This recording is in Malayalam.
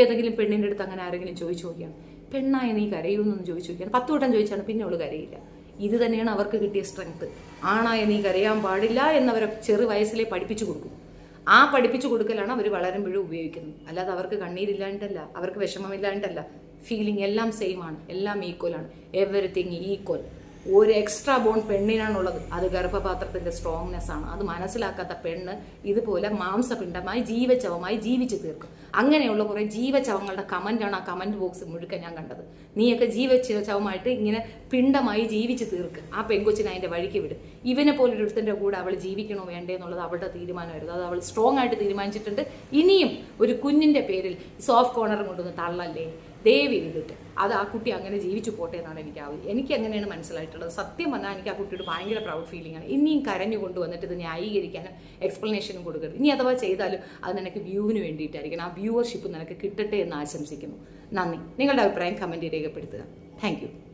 ഏതെങ്കിലും പെണ്ണിന്റെ അടുത്ത് അങ്ങനെ ആരെങ്കിലും ചോദിച്ചു നോക്കിയാണ് പെണ്ണായ നീ കരയൂന്നൊന്നും ചോദിച്ചു നോക്കിയാണ് പത്ത് വട്ടം ചോദിച്ചാണ് പിന്നെ അവൾ കരയില്ല. ഇത് തന്നെയാണ് അവർക്ക് കിട്ടിയ സ്ട്രെങ്ത്. ആണായ നീ കരയാൻ പാടില്ല എന്നവരെ ചെറു വയസ്സിലെ പഠിപ്പിച്ചു കൊടുക്കും. ആ പഠിപ്പിച്ചു കൊടുക്കലാണ് അവർ വളരുമ്പോഴും ഉപയോഗിക്കുന്നത്. അല്ലാതെ അവർക്ക് കണ്ണീരില്ലാണ്ടല്ല അവർക്ക് വിഷമമില്ലാണ്ടല്ല ഫീലിംഗ് എല്ലാം സെയിം ആണ് എല്ലാം ഈക്വൽ ആണ്. Everything equal. ഒരു എക്സ്ട്രാ ബോൺ പെണ്ണിനാണുള്ളത്. അത് ഗർഭപാത്രത്തിന്റെ സ്ട്രോങ്നെസ് ആണ്. അത് മനസ്സിലാക്കാത്ത പെണ്ണ് ഇതുപോലെ മാംസപിണ്ഡമായി ജീവചവമായി ജീവിച്ചു തീർക്കും. അങ്ങനെയുള്ള കുറെ ജീവചവങ്ങളുടെ കമന്റാണ് ആ കമന്റ് ബോക്സ് മുഴുക്ക ഞാൻ കണ്ടത്. നീയൊക്കെ ജീവചവമായിട്ട് ഇങ്ങനെ പിണ്ടമായി ജീവിച്ചു തീർക്ക്. ആ പെങ്കൊച്ചിനെ അതിന്റെ വഴിക്ക് വിട്. ഇവനെ പോലെ ഒരുത്തന്റെ കൂടെ അവൾ ജീവിക്കണോ വേണ്ടേ എന്നുള്ളത് അവളുടെ തീരുമാനമായിരുന്നു. അത് അവൾ സ്ട്രോങ് ആയിട്ട് തീരുമാനിച്ചിട്ടുണ്ട്. ഇനിയും ഒരു കുഞ്ഞിന്റെ പേരിൽ സോഫ്റ്റ് കോർണർ കൊണ്ടുവന്ന് തള്ളല്ലേ? ദയവ് ചെയ്തിട്ട് അത് ആ കുട്ടി അങ്ങനെ ജീവിച്ചു പോട്ടെ എന്നാണ് എനിക്ക് എനിക്ക് അങ്ങനെയാണ് മനസ്സിലായിട്ടുള്ളത്. സത്യം വന്നാൽ എനിക്ക് ആ കുട്ടിയോട് ഭയങ്കര പ്രൗഡ് ഫീലിംഗ് ആണ്. ഇനിയും കരഞ്ഞു കൊണ്ടുവന്നിട്ട് ഇത് ന്യായീകരിക്കാനും എക്സ്പ്ലനേഷനും കൊടുക്കരുത്. ഇനി അഥവാ ചെയ്താലും അത് നിനക്ക് വ്യൂവിന് വേണ്ടിയിട്ടായിരിക്കണം. ആ വ്യൂവർഷിപ്പ് നിനക്ക് കിട്ടട്ടെ എന്ന് ആശംസിക്കുന്നു. നന്ദി. നിങ്ങളുടെ അഭിപ്രായം കമന്റ് രേഖപ്പെടുത്തുക. താങ്ക്